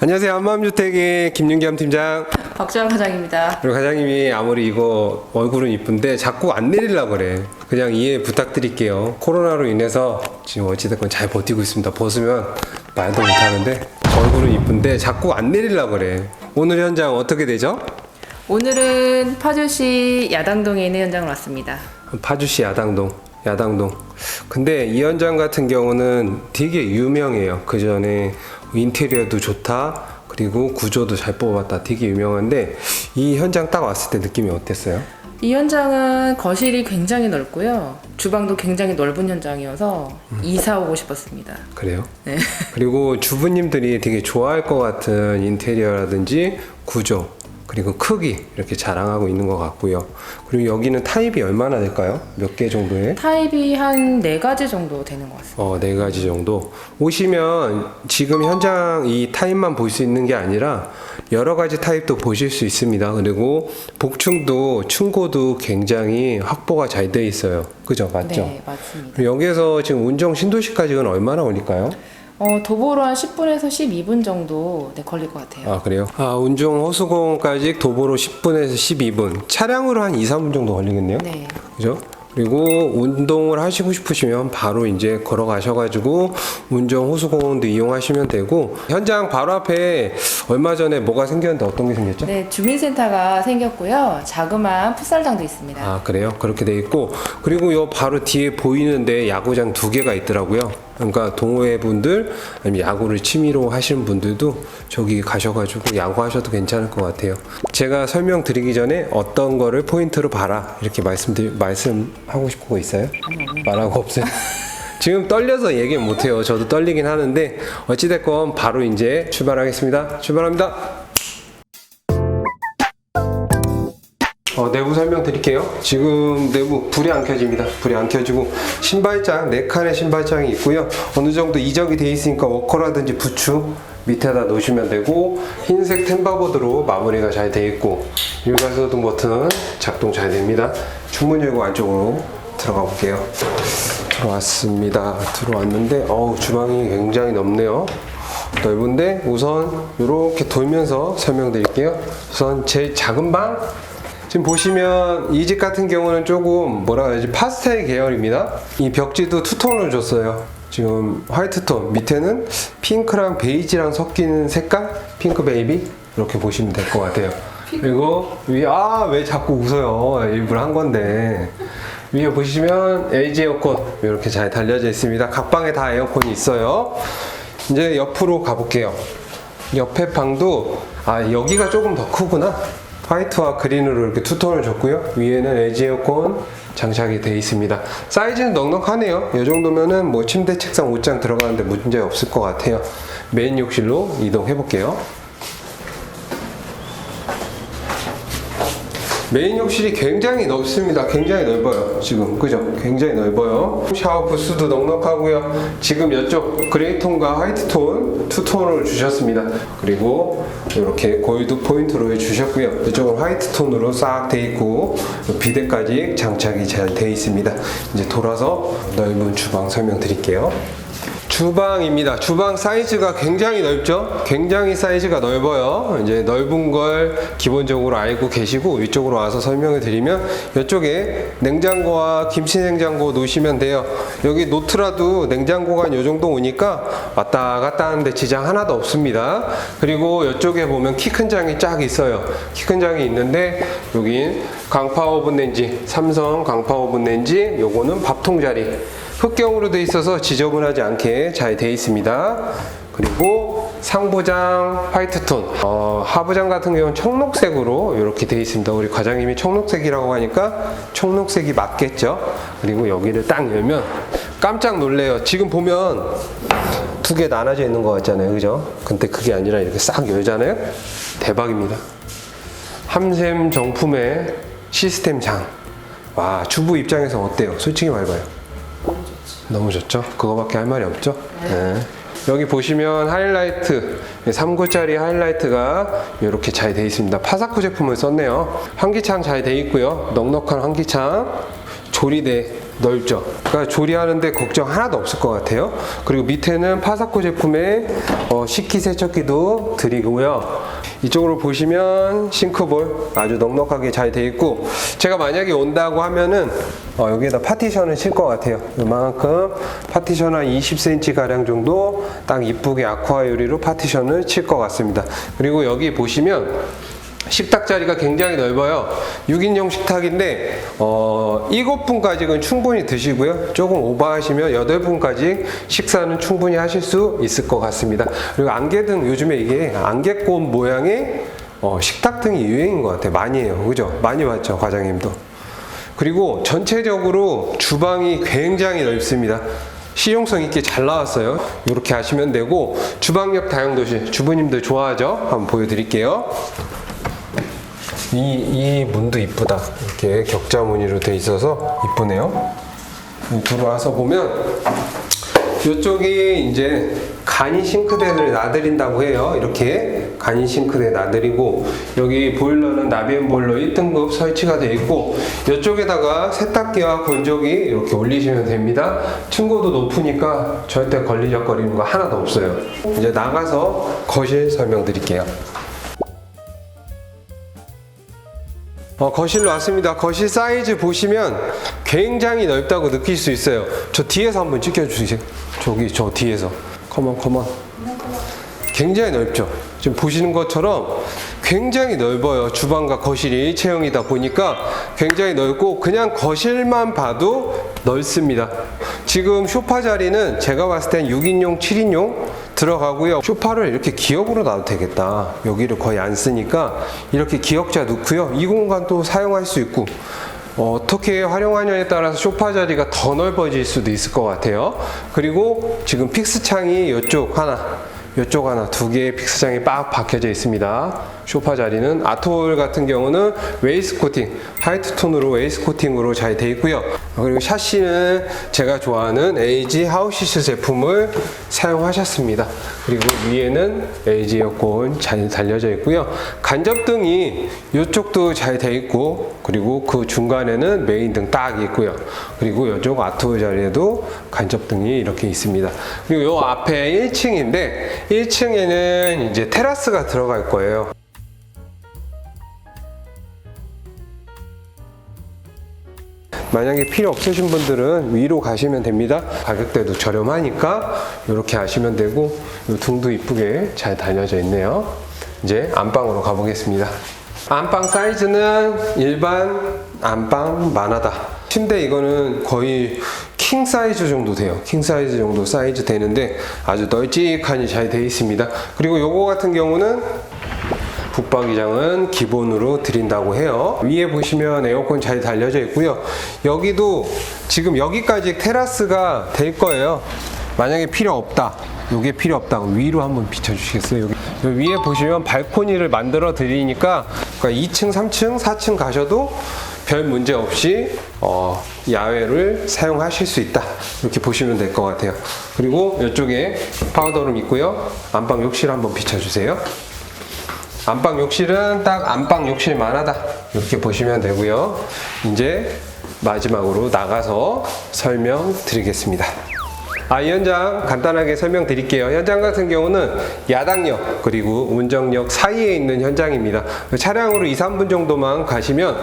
안녕하세요. 한마음주택의 김윤겸 팀장. 박주영 과장입니다. 그리고 과장님이 아무리 이거 얼굴은 이쁜데 자꾸 안 내리려고 그래. 그냥 이해 부탁드릴게요. 코로나로 인해서 지금 어찌됐건 잘 버티고 있습니다. 벗으면 말도 못하는데 얼굴은 이쁜데 자꾸 안 내리려고 그래. 오늘 현장 어떻게 되죠? 오늘은 파주시 야당동에 있는 현장을 왔습니다. 파주시 야당동. 야당동. 근데 이 현장 같은 경우는 되게 유명해요. 그 전에 인테리어도 좋다. 그리고 구조도 잘 뽑았다. 되게 유명한데 이 현장 딱 왔을 때 느낌이 어땠어요? 이 현장은 거실이 굉장히 넓고요. 주방도 굉장히 넓은 현장이어서 이사 오고 싶었습니다. 그래요? 네. 그리고 주부님들이 되게 좋아할 것 같은 인테리어라든지 구조 그리고 크기 이렇게 자랑하고 있는 것 같고요. 그리고 여기는 타입이 얼마나 될까요? 몇 개 정도의? 타입이 한 네 가지 정도 되는 것 같습니다. 어, 네 가지 정도. 오시면 지금 현장 이 타입만 볼 수 있는 게 아니라 여러 가지 타입도 보실 수 있습니다. 그리고 복층도 충고도 굉장히 확보가 잘 돼 있어요. 그죠? 맞죠? 네, 맞습니다. 여기에서 지금 운정 신도시까지는 얼마나 걸릴까요? 어, 도보로 한 10분에서 12분 정도 네, 걸릴 것 같아요. 아 그래요? 아 운종 호수공까지 도보로 10분에서 12분 차량으로 한 2, 3분 정도 걸리겠네요 네. 그죠? 그리고 운동을 하시고 싶으시면 바로 이제 걸어가셔가지고 운정 호수공원도 이용하시면 되고 현장 바로 앞에 얼마 전에 뭐가 생겼는데 어떤 게 생겼죠? 네, 주민센터가 생겼고요. 자그마한 풋살장도 있습니다. 아 그래요? 그렇게 돼 있고 그리고 요 바로 뒤에 보이는데 야구장 두 개가 있더라고요. 그러니까 동호회 분들 아니면 야구를 취미로 하시는 분들도 저기 가셔가지고 야구 하셔도 괜찮을 것 같아요. 제가 설명드리기 전에 어떤 거를 포인트로 봐라 이렇게 말씀드리 말씀하고 싶은 거 있어요? 말하고 없어요? 지금 떨려서 얘기 못해요. 저도 떨리긴 하는데 어찌됐건 바로 이제 출발하겠습니다. 출발합니다. 어, 내부 설명 드릴게요. 지금 내부 불이 안 켜집니다. 불이 안 켜지고 신발장 네 칸의 신발장이 있고요. 어느 정도 이적이 돼 있으니까 워커라든지 부츠 밑에다 놓으시면 되고 흰색 템바보드로 마무리가 잘 돼 있고 일괄소등 버튼 작동 잘 됩니다. 주문 열고 안쪽으로 들어가 볼게요. 들어왔습니다. 들어왔는데 어우 주방이 굉장히 넓네요. 넓은데 우선 이렇게 돌면서 설명드릴게요. 우선 제일 작은 방 지금 보시면 이 집 같은 경우는 조금 뭐라 해야지 파스텔 계열입니다. 이 벽지도 투톤을 줬어요. 지금 화이트톤 밑에는 핑크랑 베이지랑 섞인 색깔 핑크 베이비 이렇게 보시면 될 것 같아요. 그리고 위에 아왜 자꾸 웃어요 일부러 한 건데 위에 보시면 LG 에어컨 이렇게 잘 달려져 있습니다. 각 방에 다 에어컨이 있어요. 이제 옆으로 가볼게요. 옆에 방도 아 여기가 조금 더 크구나. 화이트와 그린으로 이렇게 투톤을 줬고요. 위에는 LG 에어컨 장착이 되어 있습니다. 사이즈는 넉넉하네요. 이 정도면은 뭐 침대, 책상, 옷장 들어가는데 문제 없을 것 같아요. 메인 욕실로 이동해 볼게요. 메인 욕실이 굉장히 넓습니다. 굉장히 넓어요. 지금 그죠? 굉장히 넓어요. 샤워 부스도 넉넉하고요. 지금 이쪽 그레이톤과 화이트톤 투톤을 주셨습니다. 그리고 이렇게 골드 포인트로 주셨고요. 이쪽은 화이트톤으로 싹 돼 있고 비데까지 장착이 잘 돼 있습니다. 이제 돌아서 넓은 주방 설명드릴게요. 주방입니다. 주방 사이즈가 굉장히 넓죠? 굉장히 사이즈가 넓어요. 이제 넓은 걸 기본적으로 알고 계시고 이쪽으로 와서 설명을 드리면 이쪽에 냉장고와 김치 냉장고 놓으시면 돼요. 여기 놓더라도 냉장고가 이 정도 오니까 왔다 갔다 하는데 지장 하나도 없습니다. 그리고 이쪽에 보면 키 큰 장이 쫙 있어요. 키 큰 장이 있는데 여긴 강파 오븐 렌지, 삼성 강파 오븐 렌지, 요거는 밥통 자리. 흑경으로 돼 있어서 지저분하지 않게 잘 돼 있습니다. 그리고 상부장 화이트톤, 어, 하부장 같은 경우는 청록색으로 이렇게 돼 있습니다. 우리 과장님이 청록색이라고 하니까 청록색이 맞겠죠? 그리고 여기를 딱 열면 깜짝 놀래요. 지금 보면 두 개 나눠져 있는 것 같잖아요. 그죠? 근데 그게 아니라 이렇게 싹 열잖아요? 대박입니다. 함샘 정품의 시스템 장. 와, 주부 입장에서 어때요? 솔직히 말해봐요. 너무 좋죠? 그거밖에 할 말이 없죠? 네. 여기 보시면 하이라이트 3구짜리 하이라이트가 이렇게 잘 되어 있습니다 파사쿠 제품을 썼네요 환기창 잘 되어 있고요 넉넉한 환기창 조리대 넓죠. 그러니까 조리하는데 걱정 하나도 없을 것 같아요. 그리고 밑에는 파사코 제품의 어, 식기세척기도 드리고요. 이쪽으로 보시면 싱크볼 아주 넉넉하게 잘 돼 있고 제가 만약에 온다고 하면은 어, 여기에다 파티션을 칠 것 같아요. 이만큼 파티션 한 20cm 가량 정도 딱 이쁘게 아쿠아 유리로 파티션을 칠 것 같습니다. 그리고 여기 보시면 식탁 자리가 굉장히 넓어요. 6인용 식탁인데 어, 7분까지는 충분히 드시고요. 조금 오버하시면 8분까지 식사는 충분히 하실 수 있을 것 같습니다. 그리고 안개등 요즘에 이게 안개꽃 모양의 어, 식탁등이 유행인 것 같아요. 많이 해요. 그죠? 많이 봤죠, 과장님도. 그리고 전체적으로 주방이 굉장히 넓습니다. 실용성 있게 잘 나왔어요. 이렇게 하시면 되고 주방역 다용도실 주부님들 좋아하죠? 한번 보여드릴게요. 이, 이 문도 이쁘다. 이렇게 격자 무늬로 돼 있어서 이쁘네요. 이 들어와서 보면 이쪽이 이제 간이 싱크대를 놔드린다고 해요. 이렇게 간이 싱크대 놔드리고 여기 보일러는 나비엔 보일러 1등급 설치가 되어 있고 이쪽에다가 세탁기와 건조기 이렇게 올리시면 됩니다. 층고도 높으니까 절대 걸리적거리는 거 하나도 없어요. 이제 나가서 거실 설명드릴게요. 어, 거실로 왔습니다. 거실 사이즈 보시면 굉장히 넓다고 느낄 수 있어요. 저 뒤에서 한번 찍혀주세요. 저기 저 뒤에서. 컴온 컴온. 굉장히 넓죠. 지금 보시는 것처럼 굉장히 넓어요. 주방과 거실이 일체형이다 보니까 굉장히 넓고 그냥 거실만 봐도 넓습니다. 지금 소파 자리는 제가 봤을 땐 6인용, 7인용 들어가고요. 소파를 이렇게 기역으로 놔도 되겠다. 여기를 거의 안 쓰니까 이렇게 기역자 넣고요. 이 공간 또 사용할 수 있고 어, 어떻게 활용하냐에 따라서 소파 자리가 더 넓어질 수도 있을 것 같아요. 그리고 지금 픽스 창이 이쪽 하나, 이쪽 하나 두 개의 픽스장이 빡 박혀져 있습니다. 소파 자리는 아트홀 같은 경우는 웨이스 코팅, 화이트 톤으로 웨이스 코팅으로 잘 돼 있고요. 그리고 샤시는 제가 좋아하는 LG 하우시스 제품을 사용하셨습니다. 그리고 위에는 LG 에어컨 잘 달려져 있고요. 간접등이 이쪽도 잘 돼 있고 그리고 그 중간에는 메인 등 딱 있고요. 그리고 이쪽 아트홀 자리에도 간접등이 이렇게 있습니다. 그리고 요 앞에 1층인데 1층에는 이제 테라스가 들어갈 거예요. 만약에 필요 없으신 분들은 위로 가시면 됩니다. 가격대도 저렴하니까 이렇게 하시면 되고 이 등도 이쁘게 잘 달려져 있네요. 이제 안방으로 가보겠습니다. 안방 사이즈는 일반 안방 만 하다. 침대 이거는 거의 킹 사이즈 정도 돼요. 킹 사이즈 정도 사이즈 되는데 아주 널찍하니 잘 되어 있습니다. 그리고 요거 같은 경우는 붙박이장은 기본으로 드린다고 해요. 위에 보시면 에어컨 잘 달려져 있고요. 여기도 지금 여기까지 테라스가 될 거예요. 만약에 필요 없다. 요게 필요 없다. 위로 한번 비춰주시겠어요? 여기 위에 보시면 발코니를 만들어 드리니까 그러니까 2층, 3층, 4층 가셔도 별 문제 없이 어, 야외를 사용하실 수 있다. 이렇게 보시면 될 것 같아요. 그리고 이쪽에 파우더룸 있고요. 안방 욕실 한번 비춰주세요. 안방 욕실은 딱 안방 욕실만 하다. 이렇게 보시면 되고요. 이제 마지막으로 나가서 설명드리겠습니다. 아, 이 현장 간단하게 설명드릴게요. 현장 같은 경우는 야당역 그리고 운정역 사이에 있는 현장입니다. 차량으로 2, 3분 정도만 가시면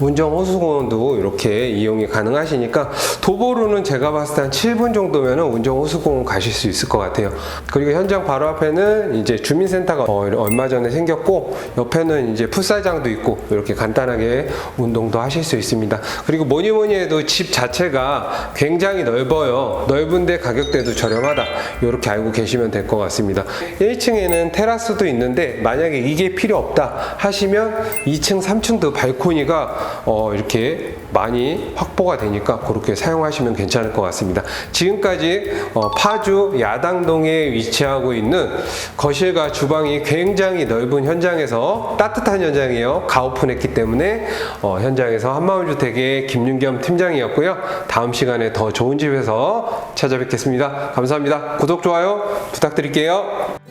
운정 호수공원도 이렇게 이용이 가능하시니까 도보로는 제가 봤을 때 한 7분 정도면 운정 호수공원 가실 수 있을 것 같아요. 그리고 현장 바로 앞에는 이제 주민센터가 어, 얼마 전에 생겼고 옆에는 이제 풋살장도 있고 이렇게 간단하게 운동도 하실 수 있습니다. 그리고 뭐니 뭐니 해도 집 자체가 굉장히 넓어요. 넓은데 가격대도 저렴하다. 이렇게 알고 계시면 될 것 같습니다. 1층에는 테라스도 있는데 만약에 이게 필요 없다 하시면 2층, 3층도 발코니가 어, 이렇게 많이 확보가 되니까 그렇게 사용하시면 괜찮을 것 같습니다. 지금까지 어, 파주 야당동에 위치하고 있는 거실과 주방이 굉장히 넓은 현장에서 따뜻한 현장이에요. 가오픈했기 때문에 어, 현장에서 한마을주택의 김윤겸 팀장이었고요. 다음 시간에 더 좋은 집에서 찾아뵙겠습니다. 감사합니다. 구독, 좋아요 부탁드릴게요.